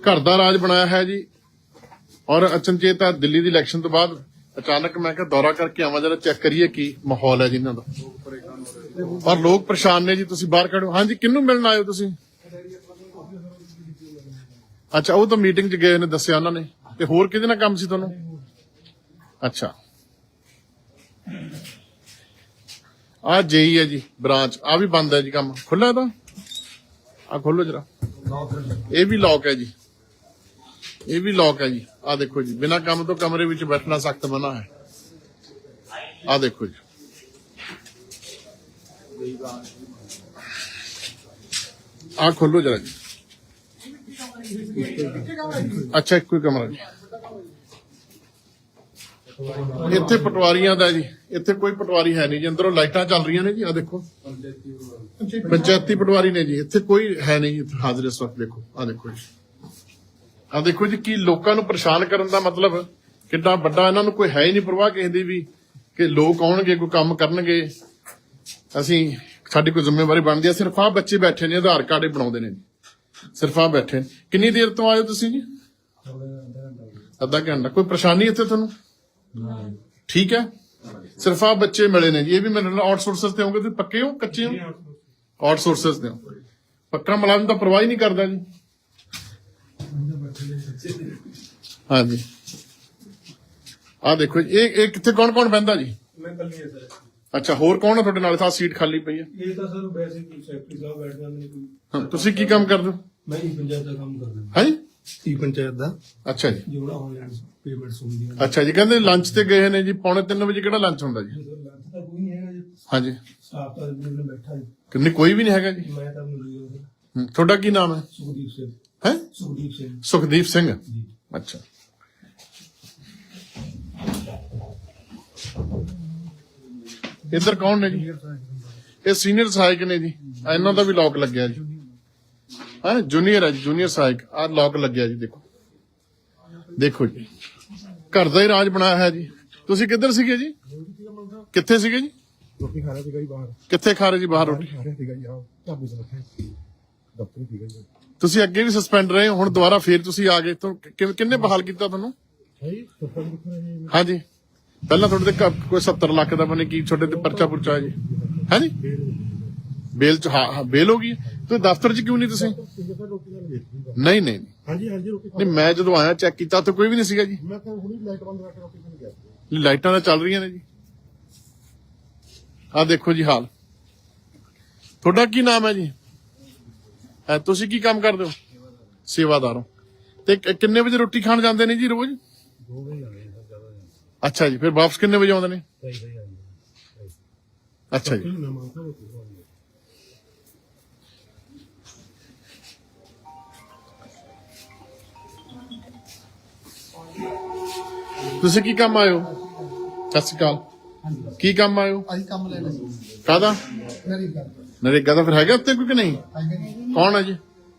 ਘਰ ਦਾ ਰਾਜ ਬਣਾਇਆ ਹੈ ਜੀ। ਔਰ ਅਚਨਚੇਤ ਦਿੱਲੀ ਦੀ ਇਲੈਕਸ਼ਨ ਤੋਂ ਬਾਅਦ ਅਚਾਨਕ ਮੈਂ ਕਿਹਾ ਦੌਰਾ ਕਰਕੇ ਆਵਾਂ, ਜਰਾ ਚੈੱਕ ਕਰੀਏ ਕੀ ਮਾਹੌਲ ਹੈ ਜੀ ਇਹਨਾਂ ਦਾ। ਔਰ ਲੋਕ ਪਰੇਸ਼ਾਨ ਨੇ ਜੀ, ਤੁਸੀਂ ਬਾਹਰ ਕੱਢੋ। ਹਾਂਜੀ, ਕਿਹਨੂੰ ਮਿਲਣ ਆਏ ਹੋ ਤੁਸੀਂ? ਅੱਛਾ, ਉਹ ਤਾਂ ਮੀਟਿੰਗ 'ਚ ਗਏ ਨੇ, ਦੱਸਿਆ ਉਹਨਾਂ ਨੇ। ਤੇ ਹੋਰ ਕਿਹਦੇ ਨਾਲ ਕੰਮ ਸੀ ਤੁਹਾਨੂੰ? ਅੱਛਾ। ਆ ਜੇਈ ਹੈ ਜੀ, ਬ੍ਰਾਂਚ। ਆ ਵੀ ਬੰਦ ਹੈ ਜੀ ਕੰਮ। ਖੁੱਲਾ ਇਹਦਾ ਆ ਖੋਲੋ ਜਰਾ। ਇਹ ਵੀ ਲੌਕ ਹੈ ਜੀ। ਇਹ ਵੀ ਲੌਕ ਹੈ ਜੀ। ਆ ਦੇਖੋ ਜੀ, ਬਿਨਾ ਕੰਮ ਤੋਂ ਕਮਰੇ ਵਿੱਚ ਬੈਠਣਾ ਸਖਤ ਮਨਾ ਹੈ। ਆ ਦੇਖੋ ਜੀ। ਆ ਖੋਲੋ ਜਰਾ ਜੀ। ਅੱਛਾ, ਇੱਕੋ ਹੀ ਕਮਰਾ ਜੀ। ਇੱਥੇ ਪਟਵਾਰੀਆਂ ਦਾ ਜੀ, ਇੱਥੇ ਕੋਈ ਪਟਵਾਰੀ ਹੈ ਨਹੀਂ ਜੀ। ਅੰਦਰੋਂ ਲਾਈਟਾਂ ਚੱਲ ਰਹੀਆਂ ਨੇ ਜੀ ਆ ਦੇਖੋ। ਪੰਚਾਇਤੀ ਪਟਵਾਰੀ ਨੇ ਜੀ। ਇੱਥੇ ਕੋਈ ਹੈ ਨਹੀਂ ਹਾਜ਼ਰ ਇਸ ਵਕਤ, ਦੇਖੋ। ਆ ਦੇਖੋ ਜੀ। ਆ ਦੇਖੋ ਜੀ ਕੀ ਲੋਕਾਂ ਨੂੰ ਪਰੇਸ਼ਾਨ ਕਰਨ ਦਾ ਮਤਲਬ? ਕਿੰਨਾ ਵੱਡਾ ਇਹਨਾਂ ਨੂੰ ਕੋਈ ਹੈ ਹੀ ਨਹੀਂ ਪਰਵਾਹ ਕਿਸੇ ਦੀ ਵੀ ਕਿ ਲੋਕ ਆਉਣਗੇ ਕੋਈ ਕੰਮ ਕਰਨਗੇ। ਅਸੀਂ ਸਾਡੀ ਕੋਈ ਜ਼ਿੰਮੇਵਾਰੀ ਬਣਦੀ ਹੈ ਸਿਰਫ ਆ ਬੱਚੇ ਬੈਠੇ ਨੇ ਆਧਾਰ ਕਾਰਡ ਬਣਾਉਂਦੇ ਨੇ। ਸਿਰਫ ਆ ਬੈਠੇ। ਕਿੰਨੀ ਦੇਰ ਤੋਂ ਆਏ ਹੋ ਤੁਸੀਂ ਜੀ? ਅੱਧਾ ਘੰਟਾ। ਕੋਈ ਪਰੇਸ਼ਾਨੀ ਇੱਥੇ ਤੁਹਾਨੂੰ? ਠੀਕ ਹੈ। ਸਿਰਫ ਆ ਬੱਚੇ ਮਿਲੇ ਨੇ ਜੀ। ਇਹ ਵੀ ਮੇਰੇ ਨਾਲ ਆਊਟਸੋਰਸਰਸ ਤੇ ਹੋਗੇ ਤੁਸੀਂ ਪੱਕੇ ਹੋ? ਕੱਚੇ ਹੋ? ਆਊਟਸੋਰਸਰਸ ਤੇ ਹੋ। ਪੱਕਾ ਮੁਲਾਜ਼ਮ ਤਾਂ ਪਰਵਾਹ ਹੀ ਨਹੀਂ ਕਰਦਾ ਜੀ। ਹਾਂਜੀ। ਆ ਦੇਖੋ ਜੀ, ਇਹ ਇਹ ਕਿੱਥੇ ਕੌਣ ਕੌਣ ਬੈੰਦਾ ਜੀ? ਮੈਂ ਕੱਲੀ ਹੈ ਸਰ। ਅੱਛਾ ਹੋਰ ਕੌਣ ਹੈ ਤੁਹਾਡੇ ਨਾਲ? ਤਾਂ ਸੀਟ ਖਾਲੀ ਪਈ ਹੈ। ਇਹ ਤਾਂ ਸਰ ਵੈਸੇ ਹੀ ਸੈਕਟਰੀ ਸਾਹਿਬ ਬੈਠ ਜਾਂਦੇ ਨੇ ਕੋਈ। ਹਾਂ, ਤੁਸੀਂ ਕੀ ਕੰਮ ਕਰਦੇ ਹੋ? ਮੈਂ ਹੀ ਪੰਚਾਇਤ ਦਾ ਕੰਮ ਕਰਦਾ। ਹਾਂਜੀ ਈ ਪੰਚਾਇਤ ਦਾ। ਅੱਛਾ ਜੀ। ਜਿਹੜਾ ਆਨਲਾਈਨ ਪੇਮੈਂਟਸ ਹੁੰਦੀਆਂ ਅੱਛਾ ਜੀ ਕਹਿੰਦੇ ਲੰਚ ਤੇ ਗਏ ਨੇ ਜੀ ਪੌਣੇ 3 ਵਜੇ ਕਿਹੜਾ ਲੰਚ ਹੁੰਦਾ ਜੀ? ਸਰ ਲੰਚ ਤਾਂ ਕੋਈ ਨਹੀਂ ਹੈਗਾ ਜੀ। ਹਾਂਜੀ। ਸਟਾਫ ਤਾਂ ਮੇਰੇ ਨਾਲ ਬੈਠਾ ਜੀ। ਕਿੰਨੀ ਕੋਈ ਵੀ ਨਹੀਂ ਹੈਗਾ ਜੀ। ਮੈਂ ਤਾਂ ਮੌਜੂਦ ਹਾਂ ਹੂੰ, ਤੁਹਾਡਾ ਕੀ ਨਾਮ ਹੈ? ਸੁਖਦੀਪ ਸਿੰਘ। ਹੈ? ਸੁਖਦੀਪ ਸਿੰਘ। ਸੁਖਦੀਪ ਸਿੰਘ। ਜੀ। ਅੱਛਾ। ਇੱਧਰ ਕੌਣ ਨੇ ਜੀ? ਇਹ ਸੀਨੀਅਰ ਸਹਾਇਕ ਨੇ ਜੀ। ਇਹਨਾਂ ਦਾ ਵੀ ਲੌਕ ਲੱਗਿਆ ਜੀ। ਹਾਂ ਜੂਨੀਅਰ ਹੈ ਜੂਨੀਅਰ ਸਹਾਇਕ। ਆ ਲੌਕ ਲੱਗਿਆ ਜੀ ਦੇਖੋ। ਦੇਖੋ ਜੀ। ਘਰ ਦਾ ਹੀ ਰਾਜ ਬਣਾਇਆ ਹੈ ਜੀ। ਤੁਸੀਂ ਕਿੱਧਰ ਸੀਗੇ ਜੀ? ਕਿੱਥੇ ਸੀਗੇ ਜੀ? ਰੋਟੀ ਖਾ ਰਿਹਾ ਸੀਗਾ ਜੀ ਬਾਹਰ। ਕਿੱਥੇ ਖਾ ਰਹੇ ਜੀ ਬਾਹਰ ਰੋਟੀ? ਖਾ ਰਿਹਾ ਸੀਗਾ ਜੀ ਆਹ ਢਾਬੇ ਤੇ ਬੈਠਾ। ਦਫ਼ਤਰ ਹੀ ਸੀਗਾ ਜੀ। ਤੁਸੀਂ ਅੱਗੇ ਵੀ ਸਸਪੈਂਡ ਰਹੇ ਹੋ ਹੁਣ ਦੁਬਾਰਾ ਫੇਰ ਤੁਸੀਂ ਆ ਗਏ ਤੋਂ ਕਿੰਨੇ ਬਹਾਲ ਕੀਤਾ ਤੁਹਾਨੂੰ? ਰਹੇ ਹਾਂਜੀ। ਪਹਿਲਾਂ ਤੁਹਾਡੇ ਤੇ ਕ- ਕੋਈ 70 ਲੱਖ ਦਾ ਬਣੇ ਕੀ ਛੋਟੇ ਤੇ ਪਰਚਾ ਪੁਰਚਾ ਹੈ ਜੀ। ਹਾਂਜੀ? ਬੇਲ ਚ ਹਾਂ ਹਾਂ ਬੇਲ ਹੋ ਗਈ। ਤੇ ਦਫ਼ਤਰ ਚ ਕਿਉਂ ਨਹੀਂ ਤੁਸੀਂ? ਕਿੰਨੇ ਸਰ ਰੋਟੀ ਨਾਲ ਵੇਚ ਸੀਗਾ ਨਹੀਂ ਨਹੀਂ। ਨਹੀਂ। ਹਾਂਜੀ ਹਾਂਜੀ ਰੋਟੀ ਖਾ ਨਹੀਂ ਮੈਂ ਜਦੋਂ ਆਇਆ ਚੈੱਕ ਕੀਤਾ ਤਾਂ ਕੋਈ ਵੀ ਨਹੀਂ ਸੀਗਾ ਜੀ। ਮੈਂ ਤਾਂ ਹੁਣੀ ਲਾਈਟ ਬੰਦ ਕਰਕੇ ਰੋਟੀ ਖਾਣ ਗਿਆ ਸੀ। ਲਾਈਟਾਂ ਤਾਂ ਚੱਲ ਰਹੀਆਂ ਨੇ ਜੀ। ਆਹ ਦੇਖੋ ਜੀ ਹਾਲ। ਤੁਹਾਡਾ ਕੀ ਨਾਮ ਹੈ ਜੀ? ਅਹ ਤੁਸੀਂ ਕੀ ਕੰਮ ਕਰਦੇ ਹੋ? ਸੇਵਾਦਾਰ ਹੋ। ਤੇ ਕਿ- ਕਿੰਨੇ ਵਜੇ ਰੋਟੀ ਖਾਣ ਜਾਂਦੇ ਨੇ ਜੀ ਰੋਜ਼? ਦੋ ਵਜੇ ਆ ਗਏ ਸਰ ਜ਼ਿਆਦਾ ਨਹੀਂ ਅੱਛਾ ਜੀ ਫਿਰ ਵਾਪਸ ਕਿੰਨੇ ਵਜੇ ਆਉਂਦੇ ਨੇ? ਅੱਛਾ ਜੀ। ਮੈਂ ਰੋਟੀ ਤੁਸੀਂ ਕੀ ਕੰਮ ਆਇਓ ਸਤਿ ਸ਼੍ਰੀ ਅਕਾਲ। ਕੀ ਕੰਮ ਆਇਓ ਅਸੀਂ ਕੰਮ ਲੈਣਾ ਸੀ। ਮੇਰੀ ਗੱਲ ਨਰੇਗਾ ਦਾ ਫਿਰ ਹੈਗਾ ਉੱਤੇ ਕੋਈ ਕਿ ਨਹੀਂ? ਕੌਣ ਹੈ ਜੀ?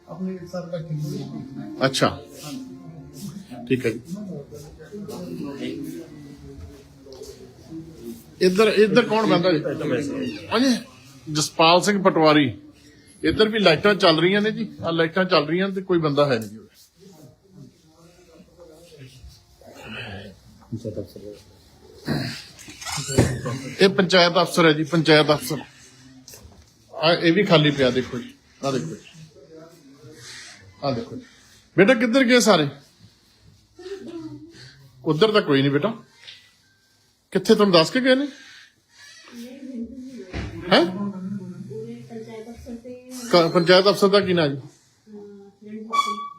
ਆਪਣੀ ਸਰ ਹੈ। ਅੱਛਾ। ਠੀਕ ਹੈ ਜੀ। ਇੱਧਰ ਇੱਧਰ ਕੌਣ ਬੰਦਾ ਜੀ? ਹਾਂਜੀ ਜਸਪਾਲ ਸਿੰਘ ਪਟਵਾਰੀ। ਇੱਧਰ ਵੀ ਲਾਈਟਾਂ ਚੱਲ ਰਹੀਆਂ ਨੇ ਜੀ। ਆ ਲਾਈਟਾਂ ਚੱਲ ਰਹੀਆਂ ਤੇ ਕੋਈ ਬੰਦਾ ਹੈ ਨਹੀਂ ਜੀ। ਇਹ ਪੰਚਾਇਤ ਅਫਸਰ ਹੈ ਜੀ ਪੰਚਾਇਤ ਅਫਸਰ। ਆ ਇਹ ਵੀ ਖਾਲੀ ਪਿਆ ਦੇਖੋ ਜੀ। ਆ ਦੇਖੋ ਆ ਦੇਖੋ ਬੇਟਾ, ਕਿੱਧਰ ਗਏ ਸਾਰੇ? ਉਧਰ ਤਾਂ ਕੋਈ ਨਹੀਂ ਬੇਟਾ। ਕਿੱਥੇ ਤੁਹਾਨੂੰ ਦੱਸ ਕੇ ਗਏ ਨੇ? ਹੈ? ਪੰਚਾਇਤ ਅਫਸਰ ਦਾ ਕੀ ਨਾਂ ਜੀ?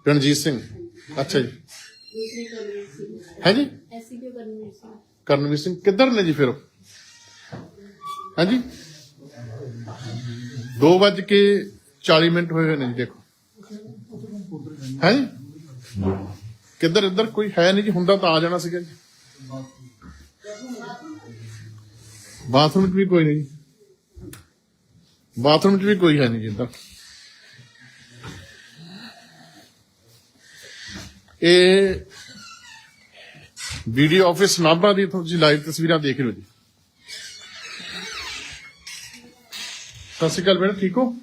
ਰਣਜੀਤ ਸਿੰਘ। ਅੱਛਾ ਜੀ। ਦੂਸਰੇ ਕਰਨਵੀਰ ਸਿੰਘ ਹੈ ਜੀ? ਕਰਨਵੀਰ ਸਿੰਘ। ਕਿੱਧਰ ਨੇ ਜੀ ਫਿਰ ਉਹ? ਹਾਂਜੀ 2 ਵੱਜ ਕੇ 40 ਮਿੰਟ ਹੋਏ ਹੋਏ ਨੇ ਜੀ, ਦੇਖੋ। ਹੈ ਜੀ? ਕਿੱਧਰ, ਇੱਧਰ ਕੋਈ ਹੈ ਨਹੀਂ ਜੀ, ਹੁੰਦਾ ਤਾਂ ਆ ਜਾਣਾ ਸੀਗਾ ਜੀ। ਬਾਥਰੂਮ 'ਚ ਵੀ ਕੋਈ ਨਹੀਂ ਜੀ। ਬਾਥਰੂਮ 'ਚ ਵੀ ਕੋਈ ਹੈ ਨਹੀਂ ਜੀ ਇੱਧਰ। ਇਹ ਵੀਡੀਓ ਆਫਿਸ ਨਾਭਾ ਦੀ ਤੁਸੀਂ ਲਾਈਵ ਤਸਵੀਰਾਂ ਦੇਖ ਰਹੇ ਹੋ ਜੀ। ਸਤਿ ਸ਼੍ਰੀ ਅਕਾਲ ਬੇਟਾ ਠੀਕ ਹੋ?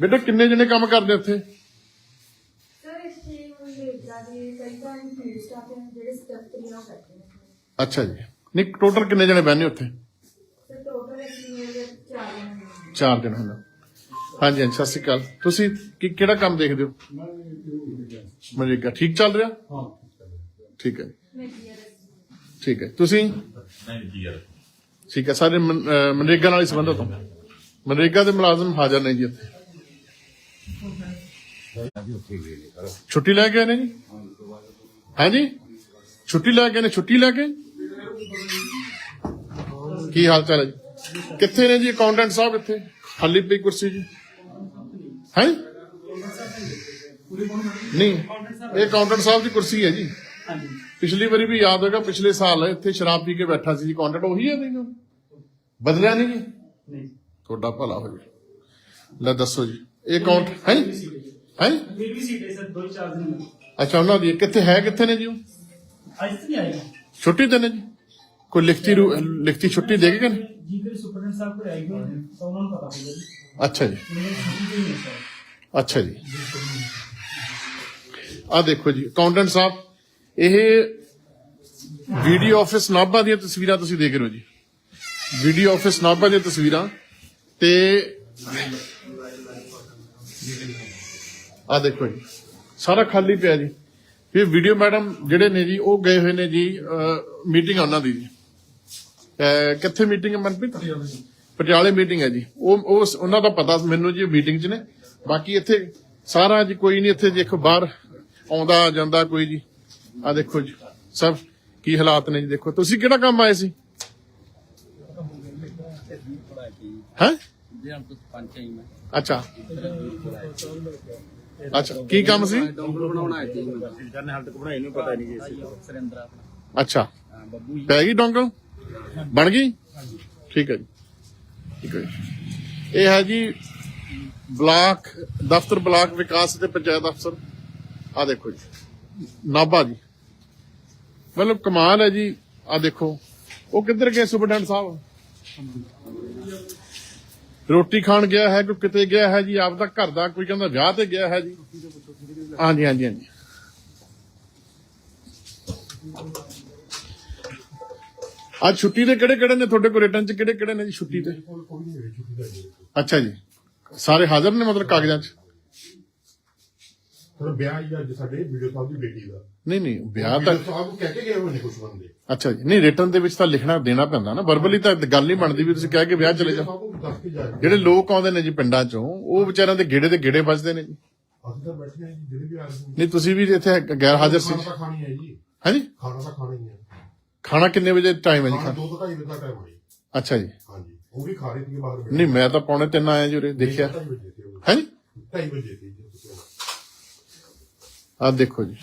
ਬੇਟਾ ਕਿੰਨੇ ਜਣੇ ਕੰਮ ਕਰਦੇ ਉੱਥੇ ਸਰ ਇਸ ਇੱਥੇ ਮਨਰੇਗਾ ਦੇ ਕਈ ਤਾਂ ਫੀਲਡ ਸਟਾਫ ਹੈ ਜਿਹੜੇ ਸਕੱਤਰੀਆਂ ਉਹ ਕਰਦੇ ਨੇ। ਅੱਛਾ ਜੀ। ਨਹੀਂ ਟੋਟਲ ਕਿੰਨੇ ਜਣੇ ਬਹਿੰਦੇ ਉੱਥੇ? ਟੋਟਲ ਚਾਰ ਜਣੇ ਨੇ। ਚਾਰ ਦਿਨ ਹੁੰਦਾ। ਹਾਂਜੀ ਹਾਂਜੀ ਸਤਿ ਸ਼੍ਰੀ ਅਕਾਲ। ਤੁਸੀਂ ਕੀ ਕਿਹੜਾ ਕੰਮ ਦੇਖਦੇ ਹੋ? ਮਨਰੇਗਾ ਠੀਕ ਚੱਲ ਰਿਹਾ? ਹਾਂ ਠੀਕ ਹੈ ਠੀਕ ਹੈ। ਤੁਸੀਂ? ਠੀਕ ਹੈ। ਸਾਰੇ ਮਨ- ਅਹ ਮਨਰੇਗਾ ਨਾਲ ਹੀ ਸੰਬੰਧਤ ਹੋ। ਮਨਰੇਗਾ ਦੇ ਮੁਲਾਜ਼ਮ ਹਾਜ਼ਰ ਨੇ ਜੀ ਇੱਥੇ। ਛੁੱਟੀ ਲੈ ਗਏ ਨੇ ਜੀ ਹਾਂਜੀ ਛੁੱਟੀ ਲੈ ਗਏ ਨੇ ਛੁੱਟੀ ਲੈ ਕੇ ਕੀ ਹਾਲ ਚਾਲ ਹੈ ਜੀ ਕਿੱਥੇ ਨੇ ਜੀ ਅਕਾਊਂਟੈਂਟ ਸਾਹਿਬ ਇੱਥੇ ਖਾਲੀ ਪਈ ਕੁਰਸੀ ਜੀ ਹੈ ਨਹੀਂ ਇਹ ਅਕਾਊਂਟੈਂਟ ਸਾਹਿਬ ਦੀ ਕੁਰਸੀ ਹੈ ਜੀ ਪਿਛਲੀ ਵਾਰੀ ਵੀ ਯਾਦ ਹੋਏਗਾ ਪਿਛਲੇ ਸਾਲ ਇੱਥੇ ਸ਼ਰਾਬ ਪੀ ਕੇ ਬੈਠਾ ਸੀ ਜੀ ਕੰਟੈਂਟ ਉਹੀ ਹੈ ਨਹੀਂ ਬਦਲਿਆ ਨਹੀਂ ਜੀ ਨਹੀਂ ਤੁਹਾਡਾ ਭਲਾ ਹੋ ਜੀ ਲੈ ਦੱਸੋ ਜੀ ਇਹ ਅਕਾਊਂਟ ਹੈ ਹੈ? ਫਿਰ ਵੀ ਸੀਟੇ ਸਰ ਦੋ ਹੀ ਚਾਰ ਦਿਨ ਅੱਛਾ ਉਹਨਾਂ ਦੀ ਕਿੱਥੇ ਹੈ ਕਿੱਥੇ ਨੇ ਜੀ ਉਹ? ਅੱਜ ਤੱਕ ਨਹੀਂ ਛੁੱਟੀ ਤੇ ਨੇ ਜੀ? ਕੋਈ ਲਿਖਤੀ ਰੂ- ਲਿਖਤੀ ਛੁੱਟੀ ਦੇ ਕੇ ਨਹੀਂ? ਜੀ ਕਰੀ ਸੁਪਰਡੈਂਟ ਸਾਹਿਬ ਕੋਲ ਆਏਗੀ ਤਾਂ ਉਹਨਾਂ ਨੂੰ ਪਤਾ ਹੋਵੇਗਾ ਜੀ। ਅੱਛਾ ਜੀ। ਮੈਨੂੰ ਛੁੱਟੀ ਦੇ ਨਹੀਂ ਸਰ ਅੱਛਾ ਜੀ। ਆ ਦੇਖੋ ਜੀ ਅਕਾਊਂਟੈਂਟ ਸਾਹਿਬ ਇਹ ਵੀਡੀਓ ਆਫਿਸ ਨਾਭਾ ਦੀਆਂ ਤਸਵੀਰਾਂ ਤੁਸੀਂ ਦੇਖ ਰਹੇ ਹੋ ਜੀ। ਵੀਡੀਓ ਆਫਿਸ ਨਾਭਾ ਦੀਆਂ ਤਸਵੀਰਾਂ ਤੇ ਆ ਦੇਖੋ ਜੀ। ਸਾਰਾ ਖਾਲੀ ਪਿਆ ਜੀ। ਫਿਰ ਵੀਡੀਓ ਮੈਡਮ ਜਿਹੜੇ ਨੇ ਜੀ ਉਹ ਗਏ ਹੋਏ ਨੇ ਜੀ ਮੀਟਿੰਗ ਉਹਨਾਂ ਦੀ ਜੀ। ਕਿੱਥੇ ਮੀਟਿੰਗ ਹੈ ਮਨਪ੍ਰੀਤ? ਪਟਿਆਲੇ ਮੀਟਿੰਗ ਹੈ ਜੀ। ਉਹ ਉਹ ਉਹਨਾਂ ਦਾ ਪਤਾ ਮੈਨੂੰ ਜੀ ਮੀਟਿੰਗ 'ਚ ਨੇ। ਬਾਕੀ ਇੱਥੇ ਸਾਰਾ ਜੀ ਕੋਈ ਨਹੀਂ ਇੱਥੇ ਦੇਖੋ ਬਾਹਰ ਆਉਂਦਾ ਜਾਂਦਾ ਕੋਈ ਜੀ। ਆ ਦੇਖੋ ਜੀ ਸਭ ਕੀ ਹਾਲਾਤ ਨੇ ਜੀ ਦੇਖੋ। ਤੁਸੀਂ ਕਿਹੜਾ ਕੰਮ ਆਏ ਸੀ? ਹੈ? ਅੱਛਾ। ਅੱਛਾ ਕੀ ਕੰਮ ਸੀ? ਕਰਨੇ ਹਾਲ ਤੱਕ ਬਣਾਈ ਨੂੰ ਪਤਾ ਨਹੀਂ ਜੀ ਅੱਛਾ। ਪੈ ਗਈ ਡੋਂਗਲ? ਬਣ ਗਈ? ਠੀਕ ਹੈ ਜੀ। ਠੀਕ ਹੈ ਜੀ। ਇਹ ਹੈ ਜੀ ਬਲਾਕ ਦਫ਼ਤਰ ਬਲਾਕ ਵਿਕਾਸ ਤੇ ਪੰਚਾਇਤ ਅਫਸਰ। ਆ ਦੇਖੋ ਜੀ। ਨਾਭਾ ਜੀ। ਮਤਲਬ ਕਮਾਲ ਹੈ ਜੀ। ਆ ਦੇਖੋ। ਉਹ ਕਿੱਧਰ ਗਏ ਸੁਪਰਡੈਂਟ ਸਾਹਿਬ? ਰੋਟੀ ਖਾਣ ਗਿਆ ਹੈ ਕੋਈ ਕਿਤੇ ਗਿਆ ਹੈ ਜੀ ਆਪ ਦਾ ਘਰ ਦਾ ਕੋਈ ਕਹਿੰਦਾ ਵਿਆਹ ਤੇ ਗਿਆ ਹੈ ਜੀ। ਹਾਂਜੀ ਹਾਂਜੀ ਹਾਂਜੀ। ਅੱਜ ਛੁੱਟੀ ਦੇ ਕਿਹੜੇ ਕਿਹੜੇ ਨੇ ਤੁਹਾਡੇ ਕੋਲ ਰਿਟਰਨ ਚ ਕਿਹੜੇ ਕਿਹੜੇ ਨੇ ਜੀ ਛੁੱਟੀ ਤੇ? ਅੱਛਾ ਜੀ। ਸਾਰੇ ਹਾਜ਼ਰ ਨੇ ਮਤਲਬ ਕਾਗਜ਼ਾਂ 'ਚ? ਪਰ ਵਿਆਹ ਹੀ ਅੱਜ ਸਾਡੇ ਵੀਡੀਓ ਸਾਹਿਬ ਦੀ ਬੇਟੀ ਦਾ। ਨਹੀਂ ਨਹੀਂ ਵਿਆਹ ਤਾਂ ਵੀਡੀਓ ਸਾਹਿਬ ਨੂੰ ਕਹਿ ਕੇ ਗਏ ਹੋਏ ਨੇ ਕੁਝ ਬੰਦੇ। ਅੱਛਾ ਜੀ ਨਹੀਂ ਰਿਟਰਨ ਦੇ ਵਿੱਚ ਤਾਂ ਲਿਖਣਾ ਦੇਣਾ ਪੈਂਦਾ ਨਾ। ਵਰਬਲੀ ਤਾਂ ਗੱਲ ਨਹੀਂ ਬਣਦੀ ਵੀ ਤੁਸੀਂ ਕਹਿ ਕੇ ਵਿਆਹ ਚਲੇ ਜਾਓ। ਸਾਹਿਬ ਨੂੰ ਦੱਸ ਕੇ ਜਾ ਜਿਹੜੇ ਲੋਕ ਆਉਂਦੇ ਨੇ ਜੀ ਪਿੰਡਾਂ ਚੋਂ ਉਹ ਵਿਚਾਰਿਆਂ ਦੇ ਗੇੜੇ ਦੇ ਗੇੜੇ ਵੱਜਦੇ ਨੇ ਜੀ। ਅਸੀਂ ਤਾਂ ਬੈਠੇ ਹਾਂ ਜੀ ਜਿਹੜੇ ਵੀ ਆ ਰਹੇ ਨੇ। ਨਹੀਂ ਤੁਸੀਂ ਵੀ ਇੱਥੇ ਗੈਰ ਹਾਜ਼ਰ ਸੀ। ਖਾਣਾ ਤਾਂ ਖਾਣੀ ਹੈ ਜੀ। ਹਾਂਜੀ? ਖਾਣਾ ਤਾਂ ਖਾਣਾ ਹੀ ਹੈ। ਖਾਣਾ ਕਿੰਨੇ ਵਜੇ ਟਾਈਮ ਹੈ ਜੀ ਖਾਣਾ ਖਾਣ ਦੋ ਤੋਂ ਢਾਈ ਵਜੇ ਦਾ ਟਾਈਮ ਹੈ। ਜੀ ਅੱਛਾ ਜੀ। ਹਾਂਜੀ ਉਹ ਵੀ ਖਾ ਰਹੇ ਸੀਗੇ ਬਾਹਰ ਬੈਠੇ। ਨਹੀਂ ਮੈਂ ਤਾਂ ਪੌਣੇ ਤਿੰਨ ਆਇਆ ਜੀ ਉਰੇ ਦੇਖਿਆ। ਢਾਈ ਵਜੇ ਸੀ ਉਹ। ਹਾਂਜੀ? ਢਾਈ ਵਜੇ ਜੀ। ਤੁਸੀਂ ਆ ਦੇਖੋ ਜੀ।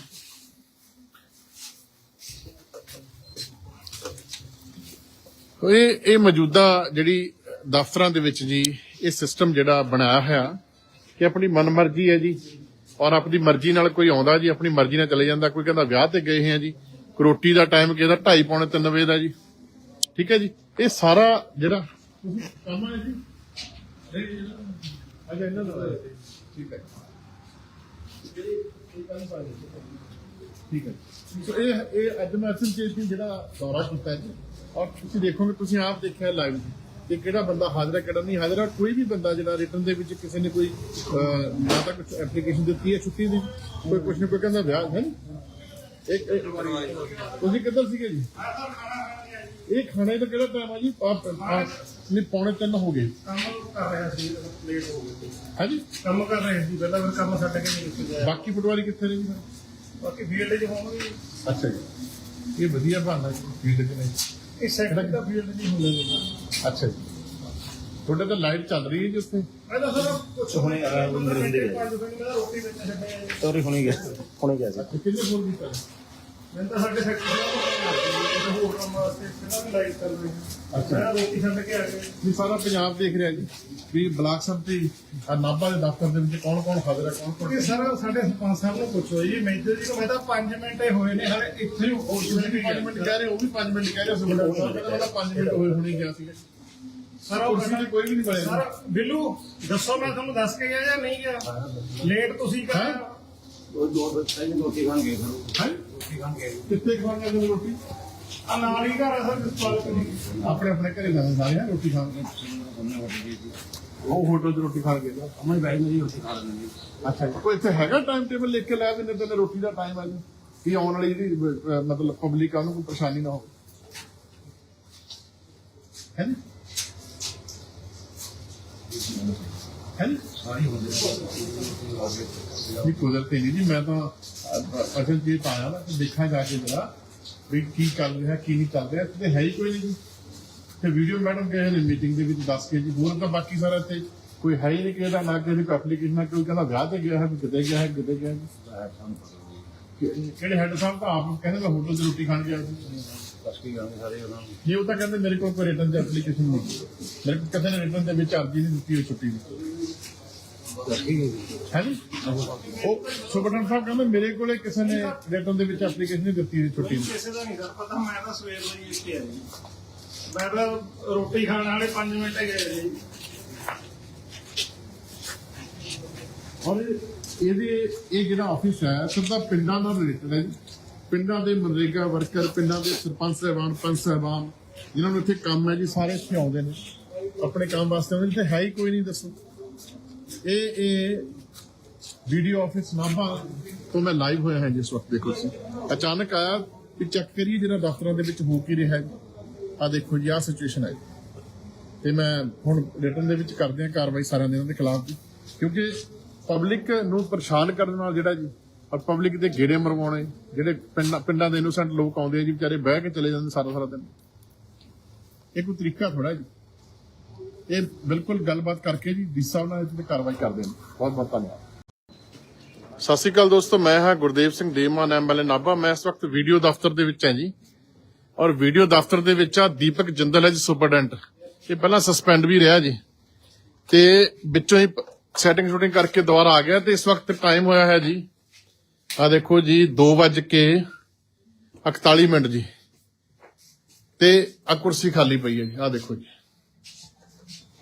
ਇਹ ਇਹ ਮੌਜੂਦਾ ਜਿਹੜੀ ਦਫ਼ਤਰਾਂ ਦੇ ਵਿੱਚ ਜੀ, ਇਹ ਸਿਸਟਮ ਜਿਹੜਾ ਬਣਾਇਆ ਹੋਇਆ ਕਿ ਆਪਣੀ ਮਨਮਰਜ਼ੀ ਹੈ ਜੀ। ਔਰ ਆਪਣੀ ਮਰਜ਼ੀ ਨਾਲ ਕੋਈ ਆਉਂਦਾ ਜੀ, ਆਪਣੀ ਮਰਜ਼ੀ ਨਾਲ ਚਲੇ ਜਾਂਦਾ, ਕੋਈ ਕਹਿੰਦਾ ਵਿਆਹ ਤੇ ਗਏ ਹਾਂ ਜੀ। ਕੋਈ ਰੋਟੀ ਦਾ ਟਾਈਮ ਕਿਹਦਾ 2:30 ਪੌਣੇ 3 ਵਜੇ ਦਾ ਜੀ। ਠੀਕ ਹੈ ਜੀ? ਇਹ ਸਾਰਾ ਜਿਹੜਾ ਕੰਮ ਹੈ ਜੀ। ਅਜਾ ਇਹਨਾਂ ਦਾ ਠੀਕ ਹੈ। ਠੀਕ ਹੈ ਸੋ ਇਹ ਇਹ ਅੱਜ ਮੈਂ ਜਿਹੜਾ ਦੌਰਾ ਕੀਤਾ ਜੀ, ਔਰ ਤੁਸੀਂ ਦੇਖੋਗੇ, ਤੁਸੀਂ ਆਪ ਦੇਖਿਆ ਲਾਈਵ ਕਿ ਕਿਹੜਾ ਬੰਦਾ ਹਾਜ਼ਰ ਹੈ, ਕਿਹੜਾ ਨਹੀਂ ਹਾਜ਼ਰ ਹੈ ਕੋਈ ਵੀ ਬੰਦਾ ਜਿਹੜਾ ਰਿਟਰਨ ਦੇ ਵਿੱਚ ਕਿਸੇ ਨੇ ਕੋਈ ਨਾ ਤਾਂ ਕੁਝ ਐਪਲੀਕੇਸ਼ਨ ਦਿੱਤੀ ਹੈ ਛੁੱਟੀ ਦੀ, ਕੋਈ ਕੁਝ ਨਹੀਂ, ਕੋਈ ਕਹਿੰਦਾ ਵਿਆਹ ਹੈ ਇੱਕ ਇੱਕ ਤੁਸੀਂ ਕਿੱਧਰ ਸੀਗੇ ਜੀ? ਇਹ ਖਾਣੇ ਦਾ ਕਿਹੜਾ ਟਾਈਮ ਆ ਜੀ? ਨਹੀਂ ਪੌਣੇ ਤਿੰਨ ਹੋ ਗਏ। ਕੰਮ ਕਰ ਰਿਹਾ ਸੀ ਲੇਟ ਹੋ ਗਏ। ਹਾਂਜੀ? ਕੰਮ ਕਰ ਰਹੇ ਸੀ ਪਹਿਲਾਂ ਫਿਰ ਕੰਮ ਛੱਡ ਕੇ ਨਹੀਂ ਗਿਆ ਬਾਕੀ ਪਟਵਾਰੀ ਕਿੱਥੇ ਨੇ ਜੀ ਬਾਕੀ ਫੀਲਡ 'ਚ ਹੋਣਗੇ। ਅੱਛਾ ਜੀ। ਇਹ ਵਧੀਆ ਬਹਾਨਾ ਫੀਲਡ ਚ ਨਹੀਂ। ਇਹ ਸੈਕਟਰ ਦਾ ਫੀਲਡ ਨਹੀਂ ਹੁੰਦਾ ਅੱਛਾ ਜੀ। ਤੁਹਾਡੇ ਤਾਂ ਲਾਈਟ ਚੱਲ ਰਹੀ ਹੈ ਜੀ ਉੱਥੇ। ਤਾਂ ਸਰ ਕੁਝ ਹੁਣੇ ਆ ਰਹੇ ਰੋਟੀ ਵਿੱਚ ਛੱਡਿਆ। ਜੀ ਸੌਰੀ ਹੁਣੇ ਗਿਆ। ਹੁਣੇ ਗਿਆ ਸੀ ਕਿੰਨੇ ਫੋਨ ਕੀਤਾ? ਮੈਂ ਤਾਂ ਸਾਡੇ ਸੈਕਟਰ ਦਾ ਹੋਰ ਕੰਮ ਵਾਸਤੇ ਪਹਿਲਾਂ ਵੀ ਲਾਈਟ ਕਰ ਰਹੀ ਅੱਛਾ। ਮੈਂ ਰੋਟੀ ਛੱਡ ਕੇ ਆ ਗਿਆ। ਵੀ ਸਾਰਾ ਪੰਜਾਬ ਦੇਖ ਰਿਹਾ ਜੀ ਵੀ ਬਲਾਕ ਸੰਮਤੀ ਆ ਨਾਭਾ ਦੇ ਦਫ਼ਤਰ ਦੇ ਵਿੱਚ ਕੌਣ ਕੌਣ ਹਾਜ਼ਰ ਹੈ ਕੌਣ ਕੌਣ ਇਹ ਸਾਰਾ ਸਾਡੇ ਸਰਪੰਚ ਸਾਹਿਬ ਨੂੰ ਪੁੱਛੋ ਜੀ ਮੈਨੇਜਰ ਜੀ ਨੂੰ ਮੈਂ ਤਾਂ 5 ਮਿੰਟ ਹੀ ਹੋਏ ਨੇ ਹਲੇ ਇੱਥੇ ਹੀ ਹੋ ਵੀ 5 ਮਿੰਟ ਕਹਿ ਰਹੇ ਹੋ ਉਹ ਵੀ 5 ਮਿੰਟ ਕਹਿ ਰਹੇ ਹੋ ਸੁਣੋ ਕਹਿੰਦਾ 5 ਮਿੰਟ ਹੋਏ ਹੁਣੇ ਗਿਆ ਸੀ ਸਾਰਾ ਕੁਰਸੀ ਤੇ ਕੋਈ ਵੀ ਨਹੀਂ ਬਣਿਆ। ਸਰ ਬਿੱਲੂ ਦੱਸੋ ਮੈਂ ਤੁਹਾਨੂੰ ਦੱਸ ਕੇ ਗਿਆ ਜਾਂ ਨਹੀਂ ਗਿਆ? ਲੇਟ ਤੁਸੀਂ ਕਰ ਉਹ ਦੋ ਬੱਚੇ ਨੇ ਰੋਟੀ ਖਾਣ ਗਏ ਸਰ। ਹੈ? ਰੋਟੀ ਖਾਣ ਗਏ ਕਿੱਥੇ ਖਵਾਉਂਦੇ ਨੇ ਰੋਟੀ? ਆ ਨਾਲ ਹੀ ਘਰ ਆ ਸਰ ਜਸਪਾਲ ਕਰੀ ਆਪਣੇ ਆਪਣੇ ਘਰੇ ਜਾਂਦੇ ਸਾਰੇ ਹੈਂ ਰੋਟੀ ਖਾਣ। ਉਹਨੇ ਵੱਡੀ ਜੀ ਉਹ ਹੋਟਲ 'ਚ ਰੋਟੀ ਖਾਣ ਗਏ ਨਾ ਅਮਨ ਭਾਈ ਮੇਰੀ ਰੋਟੀ ਖਾ ਲੈਂਦੇ ਜੀ ਅੱਛਾ ਜੀ। ਕੋਈ ਇੱਥੇ ਹੈਗਾ ਟਾਈਮ ਟੇਬਲ ਲਿਖ ਕੇ ਲੈ ਦਿੰਦੇ ਤੇ ਰੋਟੀ ਦਾ ਟਾਈਮ ਆ ਜੀ? ਕਿ ਆਉਣ ਵਾਲੀ ਜਿਹੜੀ ਅਹ, ਮਤਲਬ ਪਬਲਿਕ ਆ ਉਹਨੂੰ ਕੋਈ ਪਰੇਸ਼ਾਨੀ ਨਾ ਹੋਵੇ। ਹੈ ਨੀ? ਹੈ? ਨੀ? ਕੁਦਰਤੀ ਨਹੀਂ ਜੀ, ਮੈਂ ਤਾਂ ਅਸਲ ਜੀ ਤਾਂ ਨਾ ਦੇਖਾਂ ਜਾ ਕੇ ਜਰਾ ਵੀ ਕੀ ਚੱਲ ਰਿਹਾ, ਕੀ ਨਹੀਂ ਚੱਲ ਰਿਹਾ, ਇੱਥੇ ਹੈ ਹੀ ਕੋਈ ਨਹੀਂ ਜੀ। ਤੇ ਵੀਡੀਓ ਮੈਡਮ ਗਏ ਨੇ ਮੀਟਿੰਗ ਦੇ ਵਿੱਚ, ਦੱਸ ਕੇ ਜੀ, ਹੋਰ ਤਾਂ ਬਾਕੀ ਸਾਰਾ ਇੱਥੇ ਕੋਈ ਹੈ ਹੀ ਨਹੀਂ ਕਿਸੇ ਦਾ, ਨਾ ਕਿਸੇ ਐਪਲੀਕੇਸ਼ਨ ਕੋਈ ਕਹਿੰਦਾ ਵਿਆਹ ਤੇ ਗਿਆ ਹੈ ਕਿਤੇ ਗਿਆ ਹੈ, ਕਿਤੇ ਗਿਆ ਹੈ। ਕਿਹੜੇ ਹੈਡ ਸਾਹਿਬ ਤਾਂ ਆਪ ਕਹਿੰਦੇ ਮੈਂ ਹੋਟਲ 'ਚ ਰੋਟੀ ਖਾਣ ਗਿਆ ਸੀ। ਕੀ ਕਰਾਂਗੇ ਸਾਰੇ ਉਹਨਾਂ ਨੂੰ ਜੀ ਉਹ ਤਾਂ ਕਹਿੰਦੇ ਮੇਰੇ ਕੋਲ ਕੋਈ ਰਿਟਰਨ ਦੀ ਐਪਲੀਕੇਸ਼ਨ ਨਹੀਂ। ਮੇਰੇ ਕੋਲ ਕਿਸੇ ਨੇ ਰਿਟਰਨ ਦੇ ਵਿੱਚ ਅਰਜ਼ੀ ਨਹੀਂ ਦਿੱਤੀ ਹੋਈ ਛੁੱਟੀ ਦੀ ਹੈ ਜੀ? ਹੈ ਜੀ ਉਹ ਸੁਪਰਡੈਂਟ ਸਾਹਿਬ ਕਹਿੰਦੇ ਮੇਰੇ ਕੋਲੇ ਕਿਸੇ ਨੇ ਰਿਟਰਨ ਦੇ ਵਿੱਚ ਐਪਲੀਕੇਸ਼ਨ ਨਹੀਂ ਦਿੱਤੀ ਹੋਈ ਛੁੱਟੀ ਦੀ ਕਿਸੇ ਦਾ ਨਹੀਂ ਸਰ ਪਤਾ ਮੈਂ ਤਾਂ ਸਵੇਰ ਦਾ ਹੀ ਇੱਥੇ ਆ ਜੀ। ਮੈਂ ਤਾਂ ਰੋਟੀ ਖਾਣ ਵਾਲੇ 5 ਮਿੰਟ ਹੀ ਗਏ ਜੀ। ਔਰ ਇਹਦੇ ਇਹ ਜਿਹੜਾ ਆਫਿਸ ਹੈ ਸਿੱਧਾ ਪਿੰਡਾਂ ਨਾਲ ਰਿਲੇਟਡ ਹੈ ਜੀ। ਪਿੰਡਾਂ ਦੇ ਮਨਰੇਗਾ ਵਰਕਰ ਪਿੰਡਾਂ ਦੇ ਸਰਪੰਚ ਸਾਹਿਬਾਨ ਪੰਚ ਸਾਹਿਬਾਨ ਜਿਨ੍ਹਾਂ ਨੂੰ ਇੱਥੇ ਕੰਮ ਹੈ ਜੀ ਸਾਰੇ ਇੱਥੇ ਆਉਂਦੇ ਨੇ। ਆਪਣੇ ਕੰਮ ਵਾਸਤੇ ਆਉਂਦੇ ਨੇ ਤੇ ਹੈ ਹੀ ਕੋਈ ਨਹੀਂ ਦੱਸੋ। ਇਹ ਇਹ ਵੀਡੀਓ ਆਫਿਸ ਨਾਭਾ ਤੋਂ ਮੈਂ ਲਾਈਵ ਹੋਇਆ ਹੈ ਜਿਸ ਵਕਤ, ਦੇਖੋ ਤੁਸੀਂ। ਅਚਾਨਕ ਆਇਆ ਵੀ ਚੈੱਕ ਕਰੀਏ ਜਿਹੜਾ ਦਫ਼ਤਰਾਂ ਦੇ ਵਿੱਚ ਹੋ ਕੀ ਰਿਹਾ ਹੈ। ਆ ਦੇਖੋ ਜੀ ਆ ਸਿਚੁਏਸ਼ਨ ਹੈ। ਤੇ ਮੈਂ ਹੁਣ ਰਿਟਰਨ ਦੇ ਵਿੱਚ ਕਰਦੇ ਆ ਕਾਰਵਾਈ ਸਾਰਿਆਂ ਦੇ ਇਹਨਾਂ ਦੇ ਖਿਲਾਫ ਜੀ ਕਿਉਂਕਿ ਪਬਲਿਕ ਨੂੰ ਪਰੇਸ਼ਾਨ ਕਰਨ ਨਾਲ ਜਿਹੜਾ ਜੀ, ਔਰ ਪਬਲਿਕ ਦੇ ਗੇੜੇ ਮਰਵਾਉਣੇ, ਜਿਹੜੇ ਪਿੰਡਾਂ ਦੇ ਇਨੋਸੈਂਟ ਲੋਕ ਆਉਂਦੇ ਆ ਜੀ, ਵਿਚਾਰੇ ਬਹਿ ਕੇ ਚਲੇ ਜਾਂਦੇ ਸਾਰਾ ਸਾਰਾ ਦਿਨ। ਇਹ ਕੋਈ ਤਰੀਕਾ ਥੋੜਾ ਜੀ। ਇਹ ਬਿਲਕੁਲ ਗੱਲਬਾਤ ਕਰਕੇ ਜੀ ਡੀ ਸਾਹਿਬ ਨਾਲ ਇਹਦੇ ਤੇ ਕਾਰਵਾਈ ਕਰਦੇ ਹਾਂ ਬਹੁਤ ਬਹੁਤ ਧੰਨਵਾਦ। ਸਤਿ ਸ਼੍ਰੀ ਅਕਾਲ ਦੋਸਤੋ, ਮੈਂ ਹਾਂ ਗੁਰਦੇਵ ਸਿੰਘ ਦੇਮਾਨ ਐਮਐਲਏ ਨਾਭਾ। ਮੈਂ ਇਸ ਵਕਤ ਵੀਡੀਓ ਦਫ਼ਤਰ ਦੇ ਵਿੱਚ ਹਾਂ ਜੀ। ਔਰ ਵੀਡੀਓ ਦਫ਼ਤਰ ਦੇ ਵਿੱਚ ਆ ਦੀਪਕ ਜਿੰਦਲ ਹੈ ਜੀ, ਸੁਪਰਡੈਂਟ। ਇਹ ਪਹਿਲਾਂ ਸਸਪੈਂਡ ਵੀ ਰਿਹਾ ਜੀ। ਤੇ ਵਿੱਚੋਂ ਹੀ ਸੈਟਿੰਗ ਸ਼ੂਟਿੰਗ ਕਰਕੇ ਦੁਬਾਰਾ ਆ ਗਿਆ ਤੇ ਇਸ ਵਕਤ ਟਾਈਮ ਹੋਇਆ ਹੈ ਜੀ। ਆ ਦੇਖੋ ਜੀ 2 ਵਜ ਕੇ 41 ਮਿੰਟ ਜੀ। ਤੇ ਆ ਕੁਰਸੀ ਖਾਲੀ ਪਈ ਹੈ ਜੀ। ਆ ਦੇਖੋ ਜੀ।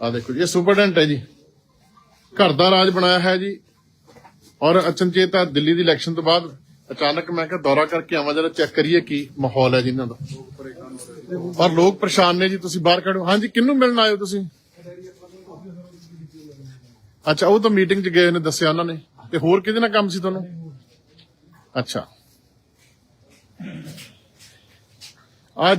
ਆ ਦੇਖੋ ਜੀ, ਇਹ ਸੁਪਰਡੈਂਟ ਹੈ ਜੀ। ਘਰ ਦਾ ਰਾਜ ਬਣਾਇਆ ਹੈ ਜੀ। ਔਰ ਅਚਨਚੇਤ ਦਿੱਲੀ ਦੀ ਇਲੈਕਸ਼ਨ ਤੋਂ ਬਾਅਦ ਅਚਾਨਕ ਮੈਂ ਕਿਹਾ ਦੌਰਾ ਕਰਕੇ ਆਵਾਂ, ਜਰਾ ਚੈੱਕ ਕਰੀਏ ਕੀ ਮਾਹੌਲ ਹੈ ਜੀ ਇਹਨਾਂ ਦਾ। ਔਰ ਲੋਕ ਪਰੇਸ਼ਾਨ ਨੇ ਜੀ, ਤੁਸੀਂ ਬਾਹਰ ਕੱਢੋ ਹਾਂਜੀ, ਕਿਹਨੂੰ ਮਿਲਣ ਆਏ ਹੋ ਤੁਸੀਂ? ਅੱਛਾ, ਉਹ ਤਾਂ ਮੀਟਿੰਗ 'ਚ ਗਏ ਨੇ, ਦੱਸਿਆ ਉਹਨਾਂ ਨੇ। ਤੇ ਹੋਰ ਕਿਹਦੇ ਨਾਲ ਕੰਮ ਸੀ ਤੁਹਾਨੂੰ? ਅੱਛਾ। ਆ